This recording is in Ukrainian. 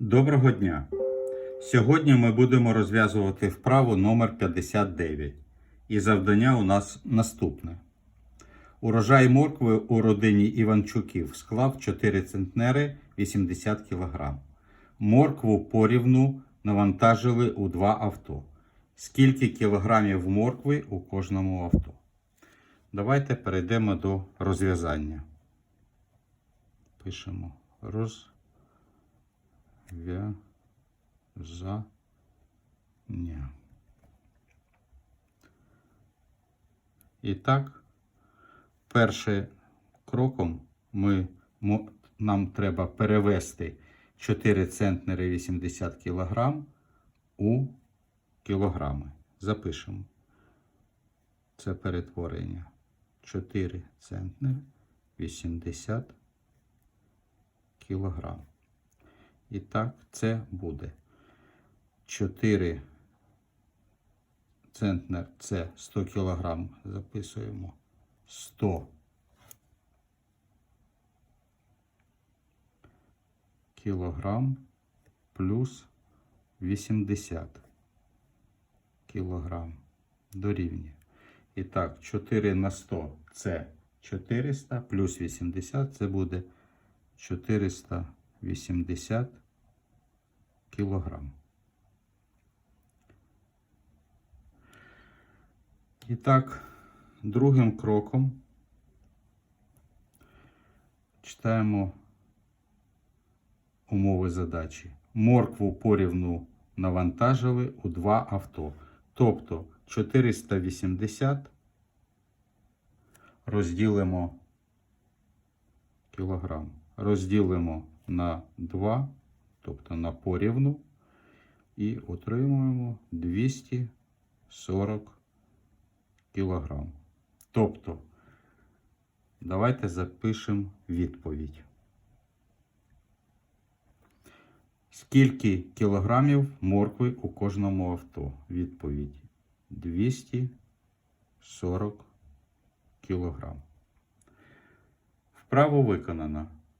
Доброго дня! Сьогодні ми будемо розв'язувати вправу номер 59. І завдання у нас наступне. Урожай моркви у родині Іванчуків склав 4 центнери 80 кг. Моркву порівну навантажили у два авто. Скільки кілограмів моркви у кожному авто? Давайте перейдемо до розв'язання. Пишемо роз в'язання. І так, першим кроком ми, нам треба перевести 4 центнери 80 кг у кілограми. Запишемо. Це перетворення. 4 центнери 80 кілограм. І так, це буде 4 центнер це 100 кілограм. Записуємо 100 кілограм плюс 80 кілограм дорівнює. І так, 4 на 100 це 400 плюс 80 це буде 480 кілограм. І так, другим кроком читаємо умови задачі. Моркву порівну навантажили у два авто. Тобто 480 розділимо кілограм. Розділимо на 2, тобто на порівну, і отримуємо 240 кілограм. Тобто, давайте запишемо відповідь. Скільки кілограмів моркви у кожному авто? Відповідь 240 кілограм. Вправо виконано.